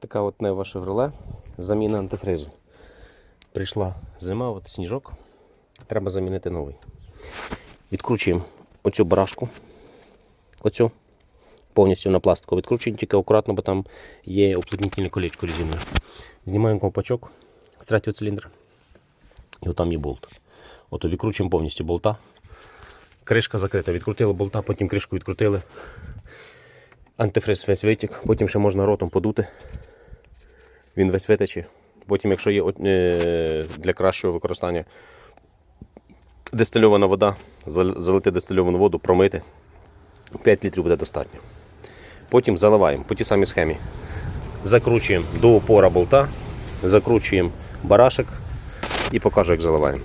Така от нева шевроле, заміна антифризу. Прийшла зима, от сніжок. Треба замінити новий. Відкручуємо оцю барашку. Оцю. Повністю на пластику. Відкручуємо тільки акуратно, бо там є уплотнітельне колечко резинове. Знімаємо ковпачок з третього циліндра. І отам є болт. Ото відкручуємо повністю болта. Кришка закрита. Відкрутили болта, потім кришку відкрутили. Антифриз весь витік, потім ще можна ротом подути. Він весь витече. Потім, якщо є е, для кращого використання дистильована вода, залити дистильовану воду, промити. 5 літрів буде достатньо. Потім заливаємо по тій самій схемі. Закручуємо до опора болта, закручуємо барашек і покажу, як заливаємо.